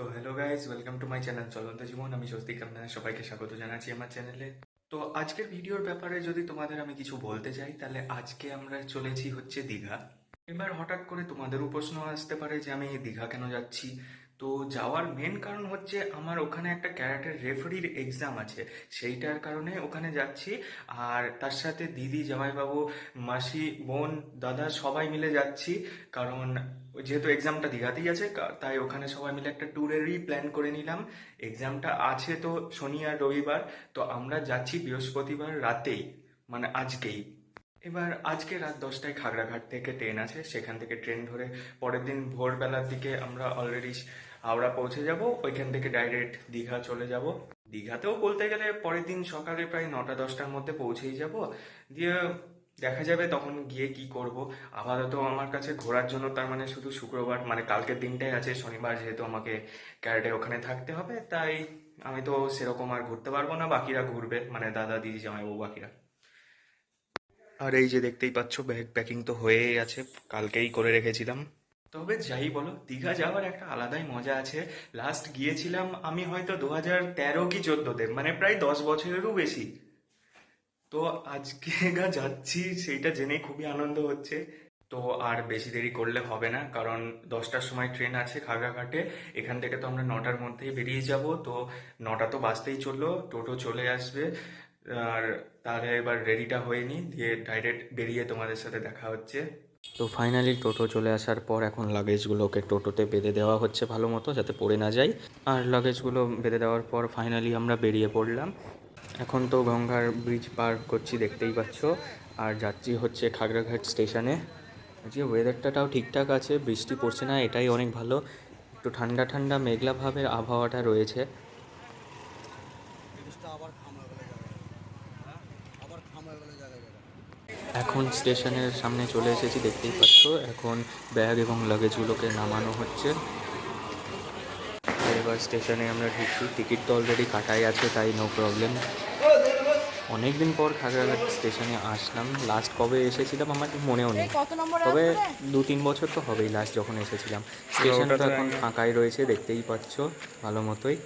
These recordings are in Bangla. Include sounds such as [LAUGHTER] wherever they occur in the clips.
তো hello guys welcome to my channel Cholonto Jibon আমি স্বস্তিক আপনাদের সবাইকে স্বাগত জানাচ্ছি আমার চ্যানেলে তো আজকের ভিডিওর ব্যাপারে যদি তোমাদের আমি কিছু বলতে চাই, তাহলে আজকে আমরা চলেছি হচ্ছে দীঘা। এবার হঠাৎ করে তোমাদেরও প্রশ্ন আসতে পারে যে আমি দীঘা কেন যাচ্ছি? তো যাওয়ার মেন কারণ হচ্ছে আমার ওখানে একটা ক্যারাটের রেফারির এক্সাম আছে। সেইটার কারণে ওখানে যাচ্ছি। আর তার সাথে দিদি, জামাইবাবু, মাসি, বোন, দাদা সবাই মিলে যাচ্ছি। কারণ যেহেতু এক্সামটা দীঘাতেই আছে তাই ওখানে সবাই মিলে একটা ট্যুরেরই প্ল্যান করে নিলাম। এক্সামটা আছে তো শনি আর রবিবার। তো আমরা যাচ্ছি বৃহস্পতিবার রাতেই মানে আজকেই। এবার আজকে রাত দশটায় খাগড়াঘাট থেকে ট্রেন আছে, সেখান থেকে ট্রেন ধরে পরের দিন ভোরবেলার দিকে আমরা অলরেডি হাওড়া পৌঁছে যাব, ওইখান থেকে ডাইরেক্ট দীঘা চলে যাব। দীঘাতেও বলতে গেলে পরের দিন সকালে প্রায় নটা দশটার মধ্যে পৌঁছেই যাব। দিয়ে দেখা যাবে তখন গিয়ে কি করব। আপাতত আমার কাছে ঘোরার জন্য তার মানে শুধু শুক্রবার মানে কালকের দিনটাই আছে, শনিবার যেহেতু আমাকে ক্যারেটে ওখানে থাকতে হবে, তাই আমি তো সেরকম আর ঘুরতে পারব না, বাকিরা ঘুরবে মানে দাদা, দিদি, জামাইবাবু, বাকিরা। আর এই যে দেখতেই পাচ্ছ ব্যাগ প্যাকিং তো হয়েই আছে, কালকেই করে রেখেছিলাম। তবে যাই বলো, দীঘা যাওয়ার একটা আলাদাই মজা আছে। লাস্ট গিয়েছিলাম আমি হয়তো দু হাজার তেরো কি চোদ্দোতে মানে প্রায় দশ বছরেরও বেশি। তো আজকে [LAUGHS] যাচ্ছি, সেইটা জেনেই খুবই আনন্দ হচ্ছে। তো আর বেশি দেরি করলে হবে না, কারণ দশটার সময় ট্রেন আছে খাগড়াঘাটে এখান থেকে তো আমরা নটার মধ্যেই বেরিয়ে যাব, তো নটা তো বাজতেই চলল, টোটো চলে আসবে। আর তাহলে এবার রেডিটা হয়ে নি দিয়ে ডাইরেক্ট বেরিয়ে তোমাদের সাথে দেখা হচ্ছে। তো ফাইনালি টোটো চলে আসার পর এখন লাগেজগুলোকে টোটোতে বেঁধে দেওয়া হচ্ছে ভালো মতো যাতে পড়ে না যায়। আর লাগেজগুলো বেঁধে দেওয়ার পর ফাইনালি আমরা বেরিয়ে পড়লাম। এখন তো গঙ্গার ব্রিজ পার করছি দেখতেই পাচ্ছ। আর যাচ্ছি হচ্ছে খাগড়াঘাট স্টেশনে। যে ওয়েদারটাও ঠিকঠাক আছে বৃষ্টি পড়ছে না এটাই অনেক ভালো। একটু ঠান্ডা ঠান্ডা মেঘলা ভাবের আবহাওয়াটা রয়েছে। আবার খাম হয়ে গেলে যাবে আবার খাম হয়ে গেলে জায়গায় জায়গায় এখন স্টেশনের সামনে চলে এসেছি দেখতেই পাচ্ছ। এখন ব্যাগ এবং লাগেজগুলোকে নামানো হচ্ছে। এবার স্টেশনে আমরা ঢুকছি। টিকিট তো অলরেডি কাটাই আছে তাই নো প্রবলেম অনেকদিন পর খাগড়াঘাট স্টেশনে আসলাম। লাস্ট কবে এসেছিলাম আমার ঠিক মনেও নেই। তবে দু তিন বছর তো হবেই লাস্ট যখন এসেছিলাম। স্টেশন তো এখন ফাঁকাই রয়েছে দেখতেই পাচ্ছ। ভালো মতোই।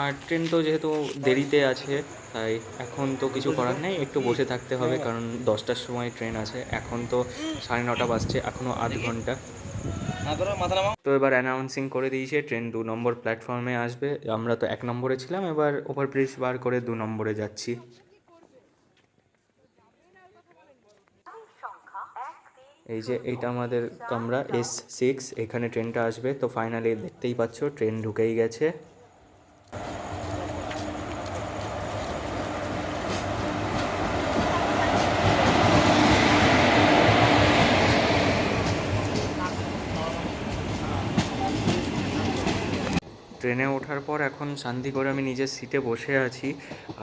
আর ট্রেন তো যেহেতু দেরিতে আছে, তাই এখন তো কিছু করার নেই। একটু বসে থাকতে হবে, কারণ দশটার সময় ট্রেন আছে। এখন তো সাড়ে নটা বাজছে এখনও আধ ঘণ্টা। তো এবার অ্যানাউন্সিং করে দিয়েছে, ট্রেন দু নম্বর প্ল্যাটফর্মে আসবে। আমরা তো এক নম্বরে ছিলাম, এবার ওভারব্রিজ বার করে দু নম্বরে যাচ্ছি। এই যে এইটা আমাদের কামরা এস সিক্স এখানে ট্রেনটা আসবে। তো ফাইনালি দেখতেই পাচ্ছ, ট্রেন ঢুকেই গেছে। ট্রেনে ওঠার পর এখন শান্তি করে আমি নিজের সিটে বসে আছি।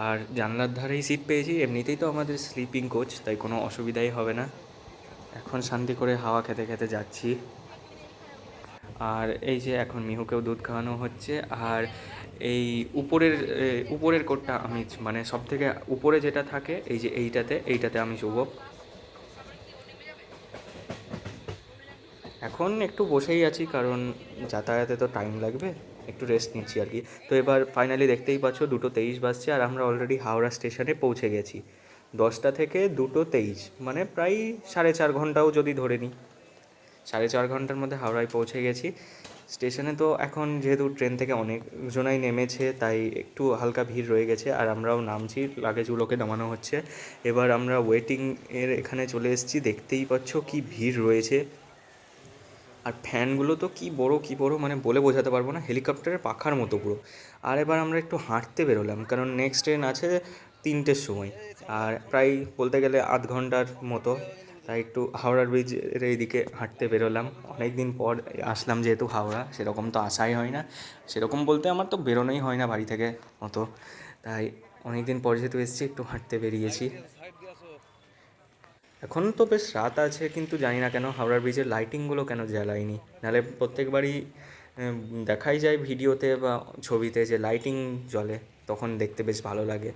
আর জানলার ধারেই সিট পেয়েছি। এমনিতেই তো আমাদের স্লিপিং কোচ তাই কোনো অসুবিধাই হবে না। এখন শান্তি করে হাওয়া খেতে খেতে যাচ্ছি। আর এই যে এখন মিহুকেও দুধ খাওয়ানো হচ্ছে। আর এই উপরের উপরের কোটটা আমি মানে সব থেকে উপরে যেটা থাকে, এই যে এইটাতে এইটাতে আমি শুভ এখন একটু বসেই আছি, কারণ যাতায়াতে তো টাইম লাগবে, একটু রেস্ট নিচ্ছি আর কি। তো এবার ফাইনালি দেখতেই পাচ্ছ, দুটো তেইশ বাজছে আর আমরা অলরেডি হাওড়া স্টেশনে পৌঁছে গেছি। দশটা থেকে দুটো তেইশ মানে প্রায় সাড়ে চার ঘন্টাও যদি ধরে নিই। সাড়ে চার ঘণ্টার মধ্যে হাওড়ায় পৌঁছে গেছি। স্টেশনে তো এখন যেহেতু ট্রেন থেকে অনেকজনাই নেমেছে, তাই একটু হালকা ভিড় রয়ে গেছে আর আমরাও নামছি লাগেজগুলোকে নামানো হচ্ছে। এবার আমরা ওয়েটিং এর এখানে চলে এসেছি, দেখতেই পাচ্ছ কি ভিড় রয়েছে। আর ফ্যানগুলো তো কি বড় কি বড় মানে বলে বোঝাতে পারব না, হেলিকপ্টারের পাখার মতো পুরো। আর এবার আমরা একটু হাঁটতে বেরোলাম, কারণ নেক্সট ট্রেন আছে তিনটের সময়। আর প্রায় বলতে গেলে আধ ঘণ্টার মতো। তাই একটু হাওড়ার ব্রিজের এইদিকে হাঁটতে বেরোলাম। অনেক দিন পর আসলাম যেহেতু হাওড়া, সেরকম তো আসাই হয় না। সেরকম বলতে আমার তো বেরোনোই হয় না বাড়ি থেকে মতো তাই অনেক দিন পর যেহেতু এসেছি, একটু হাঁটতে বেরিয়েছি। এখন তো বেশ রাত আছে, কিন্তু জানি না কেন হাওড়ার ব্রিজের লাইটিংগুলো কেন জ্বালায়নি। নাহলে প্রত্যেকবারই দেখাই যায় ভিডিওতে বা ছবিতে যে লাইটিং জ্বলে, তখন দেখতে বেশ ভালো লাগে।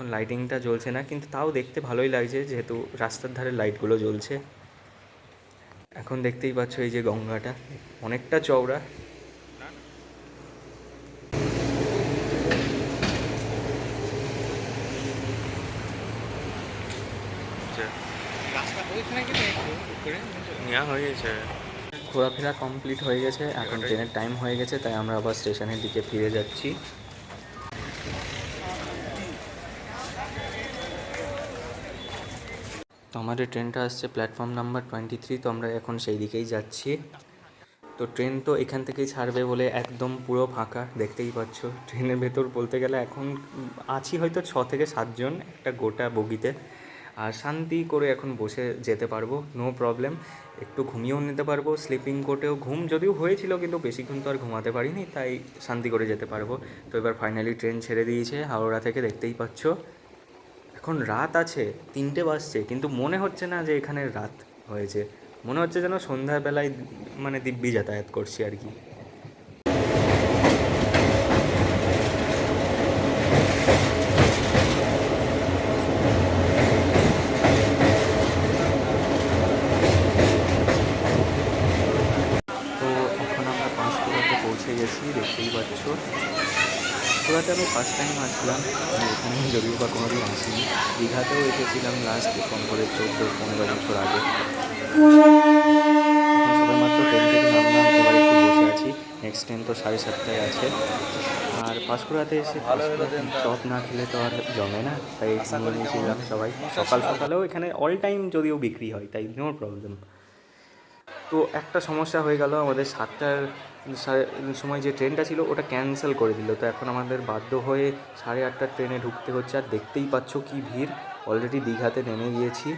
এখন লাইটিংটা জ্বলছে না কিন্তু তাও দেখতে ভালোই লাগছে যেহেতু রাস্তার ধারে লাইটগুলো জ্বলছে। এখন দেখতেই পাচ্ছ এই যে গঙ্গাটা অনেকটা চওড়া। আচ্ছা। ঘোরাফেরা কমপ্লিট হয়ে গেছে এখন ট্রেনের টাইম হয়ে গেছে তাই আমরা আবার স্টেশনের দিকে ফিরে যাচ্ছি। তো আমাদের ট্রেনটা আসছে প্ল্যাটফর্ম নাম্বার টোয়েন্টি থ্রি তো আমরা এখন সেই দিকেই যাচ্ছি। তো ট্রেন তো এখান থেকেই ছাড়বে বলে একদম পুরো ফাঁকা, দেখতেই পাচ্ছ। ট্রেনের ভেতর বলতে গেলে এখন আছি হয়তো ছ থেকে সাতজন একটা গোটা বগিতে। আর শান্তি করে এখন বসে যেতে পারব নো প্রবলেম একটু ঘুমিয়েও নিতে পারব স্লিপিং কোটেও ঘুম যদিও হয়েছিল কিন্তু বেশিক্ষণ তো আর ঘুমাতে পারিনি, তাই শান্তি করে যেতে পারব। তো এবার ফাইনালি ট্রেন ছেড়ে দিয়েছে, হাওড়া থেকে দেখতেই পাচ্ছ। এখন রাত আছে, তিনটে বাজছে, কিন্তু মনে হচ্ছে না যে এখানে রাত হয়েছে। মনে হচ্ছে যেন সন্ধ্যাবেলায় মানে দিব্যি যাতায়াত করছি আর কি তো এখন আমরা পাঁশকুড়াতে পৌঁছে গেছি দেখতেই পাচ্ছ পাঁশকুড়াতে ফার্স্ট টাইম আসলাম। আমি এখানে যদিও বা কোনো দিন আসিনি। দীঘাতেও এসেছিলাম লাস্ট কম করে চোদ্দ পনেরো বছর আগে। এখন মাত্র ট্রেন থেকে নামলাম এবার একটু বসে আছি। নেক্সট ট্রেন তো সাড়ে সাতটায় আছে। আর পাঁশকুড়াতে এসে চপ না খেলে তো আর জমে না। তাই নিয়ে নিয়েছিলাম সবাই। সকাল সকালেও এখানে অল টাইম যদিও বিক্রি হয় তাই নো প্রবলেম তো একটা সমস্যা হয়ে গেল আমাদের সাতটার সময় যে ট্রেনটা ছিল ওটা ক্যান্সেল করে দিল। তো এখন আমাদের বাধ্য হয়ে সাড়ে আটটার ট্রেনে ঢুকতে হচ্ছে। আর দেখতেই পাচ্ছ কি ভিড়। অলরেডি দীঘাতে নেমে গিয়েছি।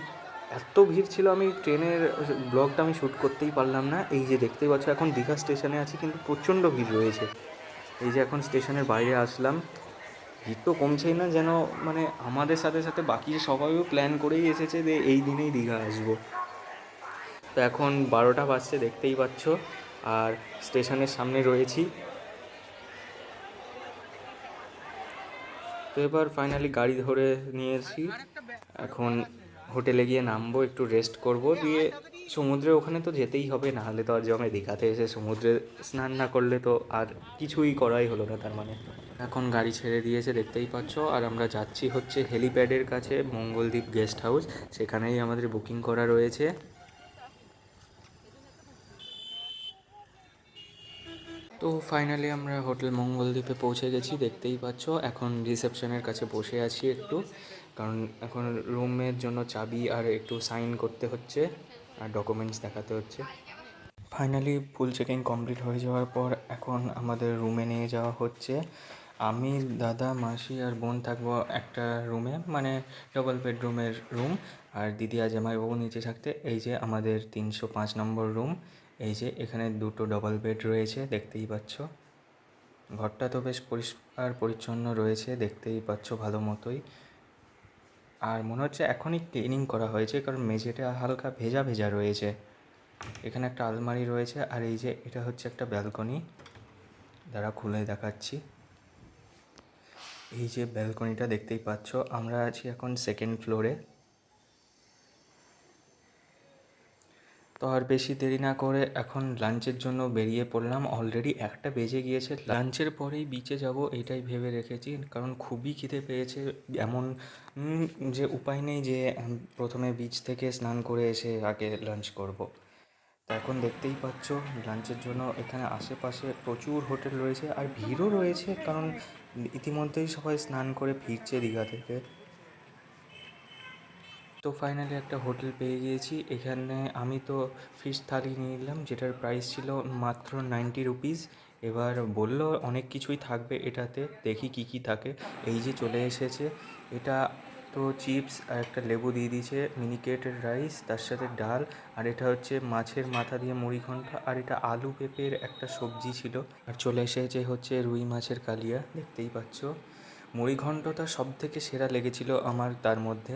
এত ভিড় ছিল আমি ট্রেনের ব্লগটা আমি শ্যুট করতেই পারলাম না। এই যে দেখতেই পাচ্ছ, এখন দীঘা স্টেশনে আছি কিন্তু প্রচণ্ড ভিড় রয়েছে। এই যে এখন স্টেশনের বাইরে আসলাম। ভিড় তো কমছেই না, যেন মানে আমাদের সাথে সাথে বাকি সবাইও প্ল্যান করেই এসেছে যে এই দিনেই দীঘা আসব। তো এখন বারোটা বাজছে, দেখতেই পাচ্ছ। আর স্টেশনের সামনে রয়েছি। তো এবার ফাইনালি গাড়ি ধরে নিয়েছি। এখন হোটেলে গিয়ে নামবো, একটু রেস্ট করব। দিয়ে সমুদ্রে ওখানে তো যেতেই হবে না হলে তো আর জমে দীঘাতে এসে সমুদ্রে স্নান না করলে তো আর কিছুই করাই হলো না তার মানে। এখন গাড়ি ছেড়ে দিয়েছে, দেখতেই পাচ্ছ। আর আমরা যাচ্ছি হচ্ছে হেলিপ্যাডের কাছে, মঙ্গলদ্বীপ গেস্ট হাউস সেখানেই আমাদের বুকিং করা রয়েছে। ফাইনালি আমরা হোটেল মঙ্গলদ্বীপে পৌঁছে গেছি, দেখতেই পাচ্ছ। এখন রিসেপশনের কাছে বসে আছি একটু, কারণ এখন রুমের জন্য চাবি আর একটু সাইন করতে হচ্ছে, আর ডকুমেন্টস দেখাতে হচ্ছে। ফাইনালি ফুল চেকিং কমপ্লিট হয়ে যাওয়ার পর এখন আমাদের রুমে নিয়ে যাওয়া হচ্ছে। আমি, দাদা, মাসি আর বোন থাকব একটা রুমে মানে ডবল বেডরুমের রুম আর দিদি আর জামাইবাবু নিচে থাকতে, এই যে আমাদের তিনশো পাঁচ নম্বর রুম এই যে এখানে দুটো ডবল বেড রয়েছে, দেখতেই পাচ্ছ। ঘরটা তো বেশ পরিষ্কার পরিচ্ছন্ন রয়েছে, দেখতেই পাচ্ছ ভালো মতোই। আর মনে হচ্ছে এখনই ক্লিনিং করা হয়েছে, কারণ মেঝেটা হালকা ভেজা ভেজা রয়েছে। এখানে একটা আলমারি রয়েছে, আর এই যে এটা হচ্ছে একটা ব্যালকনি দ্বারা খুলে দেখাচ্ছি। এই যে ব্যালকনিটা দেখতেই পাচ্ছ, আমরা আছি এখন সেকেন্ড ফ্লোরে তো আর বেশি দেরি না করে এখন লাঞ্চের জন্য বেরিয়ে পড়লাম। অলরেডি একটা বেজে গিয়েছে। লাঞ্চের পরেই বিচে যাব, এটাই ভেবে রেখেছি। কারণ খুবই খিদে পেয়েছে। এমন যে উপায় নেই যে প্রথমে বিচ থেকে স্নান করে এসে আগে লাঞ্চ করব। তো এখন দেখতেই পাচ্ছ, লাঞ্চের জন্য এখানে আশেপাশে প্রচুর হোটেল রয়েছে। আর ভিড়ও রয়েছে, কারণ ইতিমধ্যেই সবাই স্নান করে ফিরছে দীঘা থেকে। তো ফাইনালি একটা হোটেল পেয়ে গিয়েছি। এখানে আমি তো ফিশ থালি নিয়ে নিলাম, যেটার প্রাইস ছিল মাত্র নাইনটি রুপিস এবার বলল অনেক কিছুই থাকবে এটাতে, দেখি কি কি থাকে। এই যে চলে এসেছে, এটা তো চিপস আর একটা লেবু দিয়ে দিয়েছে মিনিকেটের রাইস তার সাথে ডাল, আর এটা হচ্ছে মাছের মাথা দিয়ে মুড়ি ঘণ্টা আর এটা আলু পেঁপের একটা সবজি ছিল। আর চলে এসেছে হচ্ছে রুই মাছের কালিয়া, দেখতেই পাচ্ছ। মুড়ি ঘন্টটা সব থেকে সেরা লেগেছিল আমার তার মধ্যে।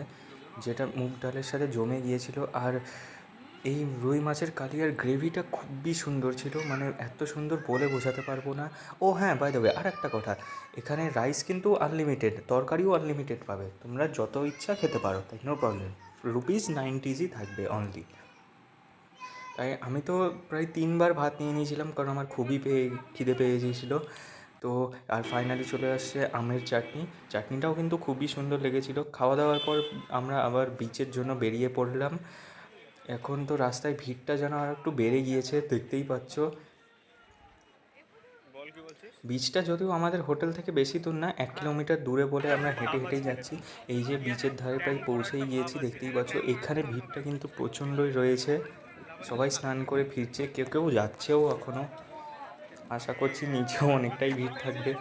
যেটা মুগ ডালের সাথে জমে গিয়েছিল আর এই রুই মাছের কালিয়ার গ্রেভিটা খুবই সুন্দর ছিল মানে এত সুন্দর বলে বোঝাতে পারব না। ও হ্যাঁ বাই দেবে আর একটা কথা, এখানে রাইস কিন্তু আনলিমিটেড তরকারিও আনলিমিটেড পাবে, তোমরা যত ইচ্ছা খেতে পারো, তাই নো প্রবলেম রুপিস নাইনটিজই থাকবে অনলি তাই আমি তো প্রায় তিনবার ভাত নিয়ে নিয়েছিলাম, কারণ আমার খুবই পেয়ে, খিদে পেয়ে গিয়েছিল। তো আর ফাইনালি চলে আসছে আমের চাটনি। চাটনিটাও কিন্তু খুবই সুন্দর লেগেছিল। খাওয়া দাওয়ার পর আমরা আবার বিচের জন্য বেরিয়ে পড়লাম। এখন তো রাস্তায় ভিড়টা যেন আর একটু বেড়ে গিয়েছে দেখতেই পাচ্ছ। বিচটা যদিও আমাদের হোটেল থেকে বেশি দূর না এক কিলোমিটার দূরে বলে আমরা হেঁটে হেঁটেই যাচ্ছি। এই যে বিচের ধারে প্রায় পৌঁছেই গিয়েছি দেখতেই পাচ্ছ। এখানে ভিড়টা কিন্তু প্রচণ্ডই রয়েছে। সবাই স্নান করে ফিরছে কেউ কেউ যাচ্ছেও এখনও আশা করছি নিচেও অনেকটাই ভিড় থাকবে।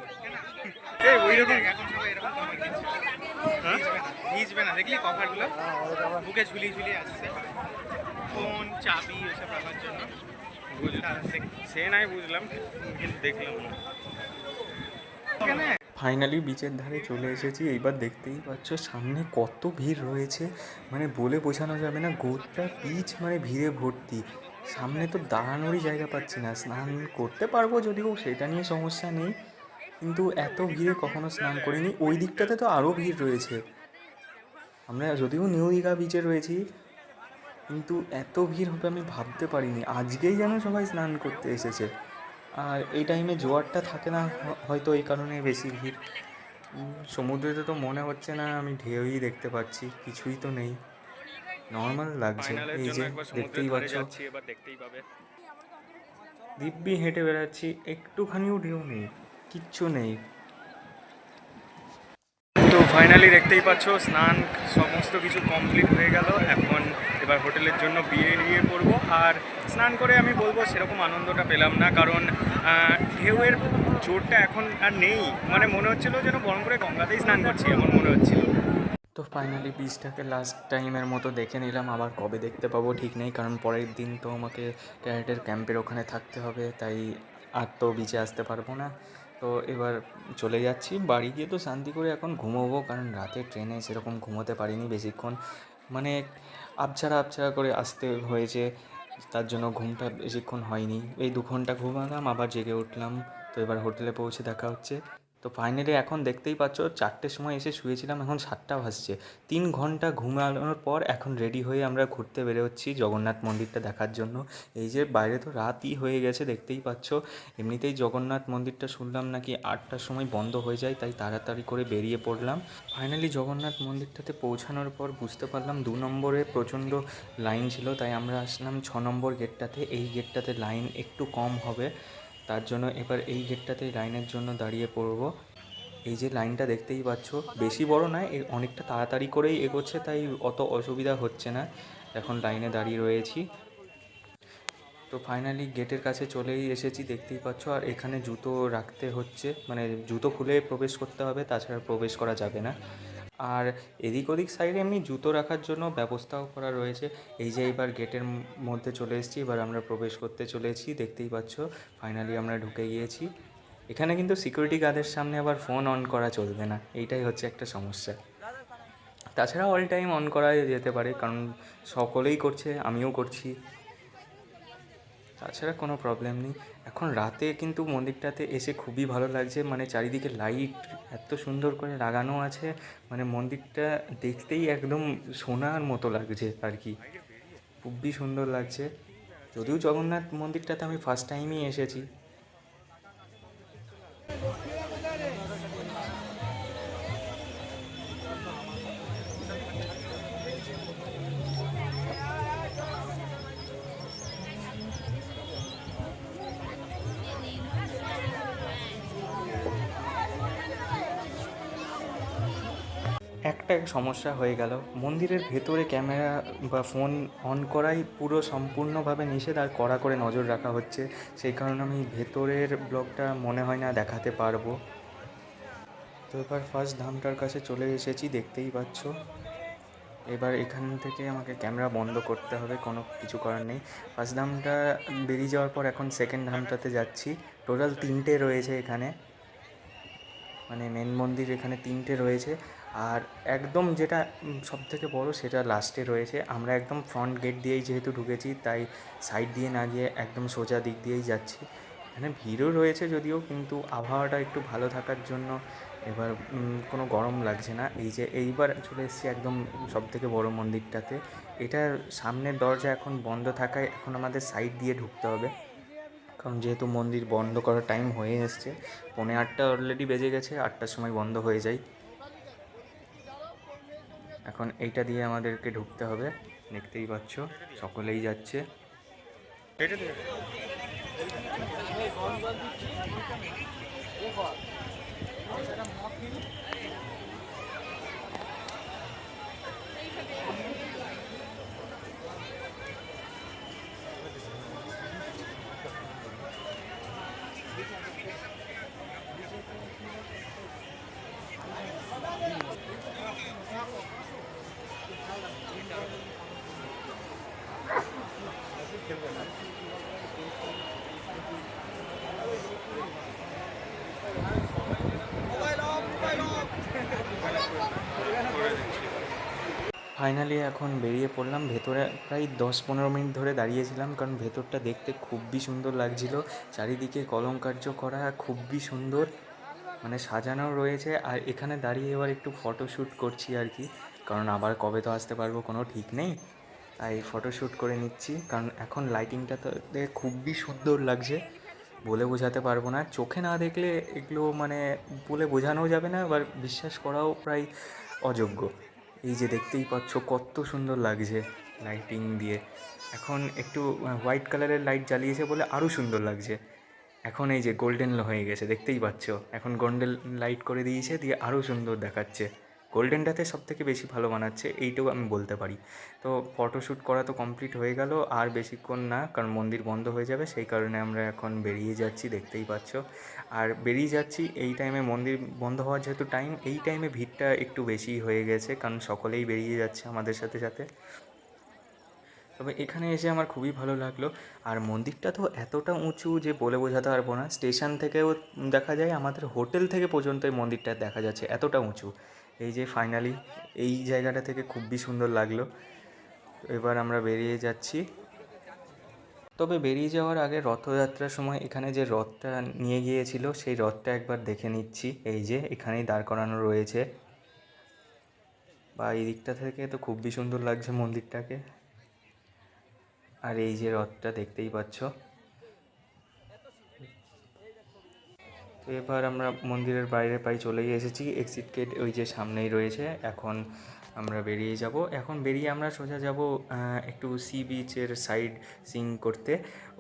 ভিজবে না দেখলি কভারগুলো বুকে ঝুলিয়ে ঝুলিয়ে আসছে। ফোন চাবি ওসব রাখার জন্য। বুঝলাম। সে নাই বুঝলাম কিন্তু দেখলাম। না ফাইনালি বিচের ধারে চলে এসেছি এইবার দেখতেই পাচ্ছ সামনে কত ভিড় রয়েছে। মানে বলে বোঝানো যাবে না গোটা বিচ মানে ভিড়ে ভর্তি। সামনে তো দাঁড়ানোরই জায়গা পাচ্ছি না। স্নান করতে পারব যদিও, সেটা নিয়ে সমস্যা নেই। কিন্তু এত ভিড়ে কখনো স্নান করিনি। ওই দিকটাতে তো আরও ভিড় রয়েছে। আমরা যদিও নিউ দীঘা বিচে রয়েছি, কিন্তু এত ভিড় হবে আমি ভাবতে পারিনি। আজকেই যেন সবাই স্নান করতে এসেছে। আর এই টাইমে জোয়ারটা থাকে না হয়তো এই কারণে বেশি ভিড়। সমুদ্রেতে তো মনে হচ্ছে না, আমি ঢেউই দেখতে পাচ্ছি, কিছুই তো নেই। নর্মাল লাগছে। এই যে দেখতেই পাচ্ছ। এবার দেখতেই পাবে। দিব্যি হেঁটে বেড়াচ্ছি একটুখানিও ঢেউ নেই কিচ্ছু নেই। তো ফাইনালি দেখতেই পাচ্ছ স্নান সমস্ত কিছু কমপ্লিট হয়ে গেল। এখন এবার হোটেলের জন্য বেরিয়ে পড়ব। আর স্নান করে আমি বলব সেরকম আনন্দটা পেলাম না। কারণ ঢেউয়ের জোরটা এখন আর নেই। মানে মনে হচ্ছিল যেন বরং করে গঙ্গাতেই স্নান করছি এমন মনে হচ্ছিল। তো ফাইনালি বিচটাকে লাস্ট টাইমের মতো দেখে নিলাম। আবার কবে দেখতে পাবো ঠিক নেই, কারণ পরের দিন তো আমাকে ক্যারেটের ক্যাম্পের ওখানে থাকতে হবে, তাই আর তো বিচে আসতে পারব না। তো এবার চলে যাচ্ছি। বাড়ি গিয়ে তো শান্তি করে এখন ঘুমোবো, কারণ রাতে ট্রেনে সেরকম ঘুমোতে পারিনি বেশিক্ষণ। মানে আবছাড়া আবছাড়া করে আসতে হয়েছে, তার জন্য ঘুমটা বেশিক্ষণ হয়নি। এই দু ঘণ্টা ঘুমালাম, আবার জেগে উঠলাম। তো এবার হোটেলে পৌঁছে দেখা হচ্ছে। তো ফাইনালি এখন দেখতেই পাচ্ছ চারটের সময় এসে শুয়েছিলাম, এখন সাতটা ভাসছে তিন ঘণ্টা ঘুমানোর পর এখন রেডি হয়ে আমরা ঘুরতে বেরোচ্ছি জগন্নাথ মন্দিরটা দেখার জন্য। এই যে বাইরে তো রাতই হয়ে গেছে, দেখতেই পাচ্ছ। এমনিতেই জগন্নাথ মন্দিরটা শুনলাম নাকি আটটার সময় বন্ধ হয়ে যায়, তাই তাড়াতাড়ি করে বেরিয়ে পড়লাম। ফাইনালি জগন্নাথ মন্দিরটাতে পৌঁছানোর পর বুঝতে পারলাম দু নম্বরে প্রচণ্ড লাইন ছিল, তাই আমরা আসলাম ছ নম্বর গেটটাতে এই গেটটাতে লাইন একটু কম হবে। তার জন্য এবার এই গেটটাতেই লাইনের জন্য দাঁড়িয়ে পড়ব। এই যে লাইনটা দেখতেই পাচ্ছ, বেশি বড় নয় এ অনেকটা তাড়াতাড়ি করেই এগোচ্ছে, তাই অত অসুবিধা হচ্ছে না। এখন লাইনে দাঁড়িয়ে রয়েছি। তো ফাইনালি গেটের কাছে চলেই এসেছি, দেখতেই পাচ্ছ। আর এখানে জুতো রাখতে হচ্ছে মানে জুতো খুলে প্রবেশ করতে হবে, তাছাড়া প্রবেশ করা যাবে না। আর এদিক ওদিক সাইডে এমনি জুতো রাখার জন্য ব্যবস্থাও করা রয়েছে। এই যে এবার গেটের মধ্যে চলে এসেছি, এবার আমরা প্রবেশ করতে চলেছি, দেখতেই পাচ্ছ ফাইনালি আমরা ঢুকে গিয়েছি। এখানে কিন্তু সিকিউরিটি গার্ডের সামনে আবার ফোন অন করা চলবে না, এইটাই হচ্ছে একটা সমস্যা। তাছাড়া অল টাইম অন করা যেতে পারে, কারণ সকলেই করছে, আমিও করছি। তাছাড়া কোনো প্রবলেম নেই। এখন রাতে কিন্তু মন্দিরটাতে এসে খুবই ভালো লাগছে। মানে চারিদিকে লাইট এত সুন্দর করে লাগানো আছে। মানে মন্দিরটা দেখতেই একদম সোনার মতো লাগছে আর কি। খুবই সুন্দর লাগছে। যদিও জগন্নাথ মন্দিরটাতে আমি ফার্স্ট টাইমই এসেছি। একটা সমস্যা হয়ে গেল। মন্দিরের ভেতরে ক্যামেরা বা ফোন অন করাই পুরো সম্পূর্ণভাবে নিষেধ আর কড়া করে নজর রাখা হচ্ছে। সেই কারণে আমি ভেতরের ব্লগটা মনে হয় না দেখাতে পারব। তো এবার ফার্স্ট ধামটার কাছে চলে এসেছি, দেখতেই পাচ্ছ। এবার এখান থেকে আমাকে ক্যামেরা বন্ধ করতে হবে, কোনো কিছু করার নেই। ফার্স্ট ধামটা বেরিয়ে যাওয়ার পর এখন সেকেন্ড ধামটাতে যাচ্ছি। টোটাল তিনটে রয়েছে এখানে। মানে মেন মন্দির এখানে তিনটে রয়েছে। আর একদম যেটা সব থেকে বড় সেটা লাস্টে রয়েছে। আমরা একদম ফ্রন্ট গেট দিয়েই যেহেতু ঢুকেছি, তাই সাইড দিয়ে না গিয়ে একদম সোজা দিক দিয়েই যাচ্ছি। এখানে ভিড়ও রয়েছে যদিও, কিন্তু আবহাওয়াটা একটু ভালো থাকার জন্য এবার কোনো গরম লাগছে না। এই যে এইবার চলে এসেছি একদম সব থেকে বড় মন্দিরটাতে। এটার সামনের দরজা এখন বন্ধ থাকায় এখন আমাদের সাইড দিয়ে ঢুকতে হবে। কারণ যেহেতু মন্দির বন্ধ করার টাইম হয়ে এসছে, পৌনে আটটা অলরেডি বেজে গেছে, আটটার সময় বন্ধ হয়ে যায়। এখন এইটা দিয়ে আমাদেরকে ঢুকতে হবে। দেখতেই পাচ্ছ সকলেই যাচ্ছে। এটা ফাইনালি এখন বেরিয়ে পড়লাম। ভেতরে প্রায় দশ পনেরো মিনিট ধরে দাঁড়িয়েছিলাম কারণ ভেতরটা দেখতে খুবই সুন্দর লাগছিল। চারিদিকে কলমকার্য করা খুবই সুন্দর মানে সাজানো রয়েছে। আর এখানে দাঁড়িয়ে এবার একটু ফটোশ্যুট করছি আর কি। কারণ আবার কবে তো আসতে পারব কোনো ঠিক নেই। তাই ফটোশ্যুট করে নিচ্ছি। কারণ এখন লাইটিংটা তো খুবই সুন্দর লাগছে। বলে বোঝাতে পারব না। চোখে না দেখলে এগুলো মানে বলে বোঝানোও যাবে না, আবার বিশ্বাস করাও প্রায় অযোগ্য। এই যে দেখতেই পাচ্ছ, কত সুন্দর লাগছে লাইটিং দিয়ে। এখন একটু হোয়াইট কালারের লাইট জ্বালিয়েছে বলে আরও সুন্দর লাগছে। এখন এই যে গোল্ডেন হয়ে গেছে, দেখতেই পাচ্ছ। এখন গোল্ডেন লাইট করে দিয়েছে, দিয়ে আরও সুন্দর দেখাচ্ছে। গোল্ডেনটাতে সব থেকে বেশি ভালো বানাচ্ছে এইটাও আমি বলতে পারি। তো ফটোশ্যুট করা তো কমপ্লিট হয়ে গেল, আর বেশিক্ষণ না, কারণ মন্দির বন্ধ হয়ে যাবে, সেই কারণে আমরা এখন বেরিয়ে যাচ্ছি, দেখতেই পাচ্ছ। আর বেরিয়ে যাচ্ছি এই টাইমে মন্দির বন্ধ হওয়ার যেহেতু টাইম এই টাইমে ভিড়টা একটু বেশি হয়ে গেছে, কারণ সকলেই বেরিয়ে যাচ্ছে আমাদের সাথে সাথে। তবে এখানে এসে আমার খুবই ভালো লাগল, আর মন্দিরটা তো এতটা উঁচু যে বলে বোঝাতে পারব না। স্টেশন থেকেও দেখা যায়, আমাদের হোটেল থেকে পর্যন্ত এই মন্দিরটা দেখা যাচ্ছে, এতটা উঁচু। এই যে ফাইনালি এই জায়গাটা থেকে খুবই সুন্দর লাগল। এবার আমরা বেরিয়ে যাচ্ছি। তবে বেরিয়ে যাওয়ার আগে রথযাত্রার সময় এখানে যে রথটা নিয়ে গিয়েছিল, সেই রথটা একবার দেখে নিচ্ছি। এই যে এখানেই দাঁড় করানো রয়েছে। বা এই দিকটা থেকে তো খুবই সুন্দর লাগছে মন্দিরটাকে। আর এই যে রথটা দেখতেই পাচ্ছ। তো এবার আমরা মন্দিরের বাইরে প্রায় চলেই এসেছি। এক্সিট গেট ওই যে সামনেই রয়েছে। এখন আমরা বেরিয়ে যাব। এখন বেরিয়ে আমরা সোজা যাব একটু সি বিচের সাইড সিং করতে।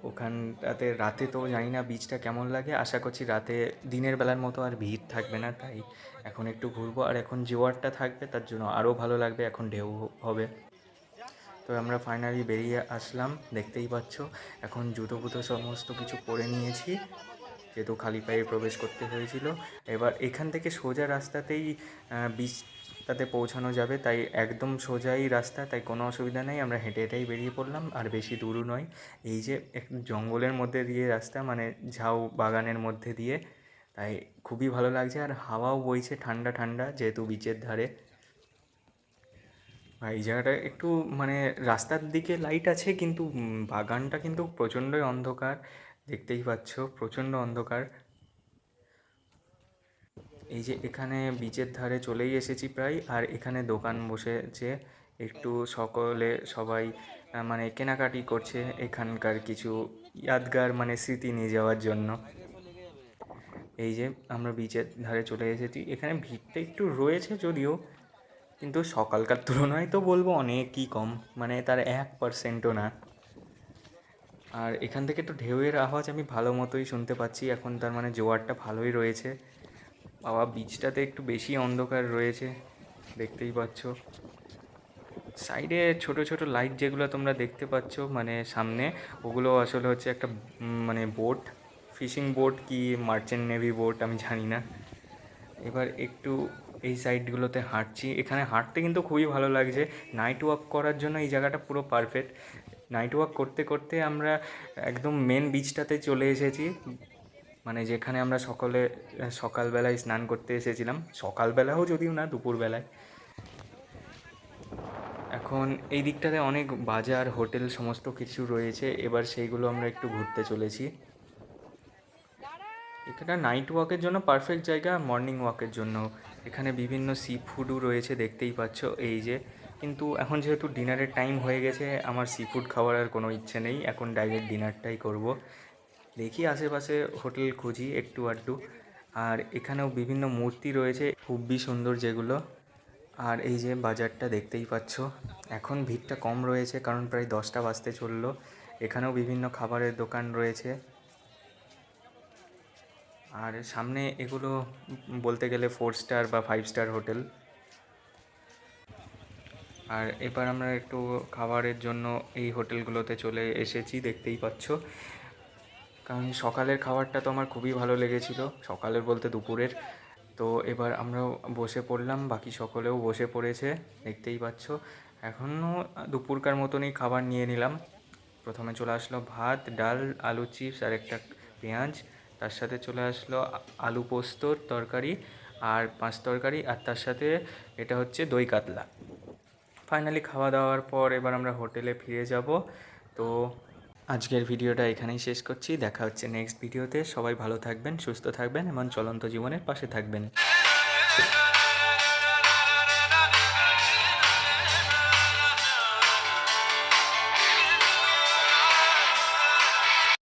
ওখানটাতে রাতে তো জানি না বিচটা কেমন লাগে। আশা করছি রাতে দিনের বেলার মতো আর ভিড় থাকবে না, তাই এখন একটু ঘুরবো। আর এখন জোয়ারটা থাকবে, তার জন্য আরও ভালো লাগবে। এখন ঢেউ হবে। তো আমরা ফাইনালি বেরিয়ে আসলাম। দেখতেই পাচ্ছ, এখন জুতো ফুতো সমস্ত কিছু পরে নিয়েছি। যেহেতু খালি পায়ে প্রবেশ করতে হয়েছিল। এবার এখান থেকে সোজা রাস্তাতেই বিচটাতে পৌঁছানো যাবে। তাই একদম সোজাই রাস্তা, তাই কোনো অসুবিধা নেই। আমরা হেঁটে হেঁটেই বেরিয়ে পড়লাম। আর বেশি দূরও নয়। এই যে এক জঙ্গলের মধ্যে দিয়ে রাস্তা মানে ঝাউ বাগানের মধ্যে দিয়ে। তাই খুবই ভালো লাগছে। আর হাওয়াও বইছে ঠান্ডা ঠান্ডা, যেহেতু বিচের ধারে। আর এই জায়গাটা একটু মানে রাস্তার দিকে লাইট আছে, কিন্তু বাগানটা কিন্তু প্রচণ্ডই অন্ধকার। দেখতেই পাচ্ছ, প্রচণ্ড অন্ধকার। এই যে এখানে বিচের ধারে চলেই এসেছি প্রায়, আর এখানে দোকান বসেছে। একটু সকলে সবাই মানে কেনাকাটি করছে এখানকার কিছু ইয়াদগার মানে স্মৃতি নিয়ে যাওয়ার জন্য। এই যে আমরা বিচের ধারে চলে এসেছি। এখানে ভিড়টা একটু রয়েছে যদিও, কিন্তু সকালকার তুলনায় তো বলব অনেকই কম মানে তার এক পার্সেন্টও না। আর এখান থেকে একটু ঢেউয়ের আওয়াজ আমি ভালো মতোই শুনতে পাচ্ছি। এখন তার মানে জোয়ারটা ভালোই রয়েছে। বাবা বিচটাতে একটু বেশি অন্ধকার রয়েছে, দেখতেই পাচ্ছ। সাইডে ছোট ছোট লাইট যেগুলো তোমরা দেখতে পাচ্ছ মানে সামনে, ওগুলো আসলে হচ্ছে একটা মানে বোট, ফিশিং বোট কি মার্চেন্ট নেভি বোট, আমি জানি না। এবার একটু এই সাইডগুলোতে হাঁটছি। এখানে হাঁটতে কিন্তু খুবই ভালো লাগছে। নাইট ওয়াক করার জন্য এই জায়গাটা পুরো পারফেক্ট। নাইট ওয়াক করতে করতে আমরা একদম মেন বিচটাতে চলে এসেছি। মানে যেখানে আমরা সকলে, সকালবেলায় স্নান করতে এসেছিলাম। সকালবেলাও যদিও না, দুপুরবেলায়। এখন এই দিকটাতে অনেক বাজার, হোটেল সমস্ত কিছু রয়েছে। এবার সেইগুলো আমরা একটু ঘুরতে চলেছি। এখানে নাইট ওয়াকের জন্য পারফেক্ট জায়গা মর্নিং ওয়াকের জন্য। এখানে বিভিন্ন সি ফুডও রয়েছে, দেখতেই পাচ্ছ। এই যে কিন্তু এখন যেহেতু ডিনারের টাইম হয়ে গেছে, আমার সি ফুড খাওয়ার আর কোনো ইচ্ছে নেই। এখন ডাইরেক্ট ডিনারটাই করব। দেখি আশেপাশে হোটেল খুঁজি একটু আধটু। আর এখানেও বিভিন্ন মূর্তি রয়েছে খুবই সুন্দর যেগুলো। আর এই যে বাজারটা দেখতেই পাচ্ছ, এখন ভিড়টা কম রয়েছে, কারণ প্রায় দশটা বাজতে চলল। এখানেও বিভিন্ন খাবারের দোকান রয়েছে। আর সামনে এগুলো বলতে গেলে ফোর স্টার বা ফাইভ স্টার হোটেল। আর এবার আমরা একটু খাবারের জন্য এই হোটেলগুলোতে চলে এসেছি, দেখতেই পাচ্ছ। কারণ সকালের খাবারটা তো আমার খুবই ভালো লেগেছিল, সকালের বলতে দুপুরের। তো এবার আমরা বসে পড়লাম, বাকি সকলেও বসে পড়েছে, দেখতেই পাচ্ছ। এখনও দুপুরকার মতনই খাবার নিয়ে নিলাম। প্রথমে চলে আসলো ভাত, ডাল, আলু চিপস আর একটা পেঁয়াজ। তার সাথে চলে আসলো আলু পোস্তর তরকারি আর পাঁচ তরকারি। আর তার সাথে এটা হচ্ছে দই কাতলা। ফাইনালি খাওয়া দাওয়ার পর এবার আমরা হোটেলে ফিরে যাব। তো আজকের ভিডিওটা এখানেই শেষ করছি। দেখা হচ্ছে নেক্সট ভিডিওতে। সবাই ভালো থাকবেন, সুস্থ থাকবেন এবং চলন্ত জীবনের পাশে থাকবেন।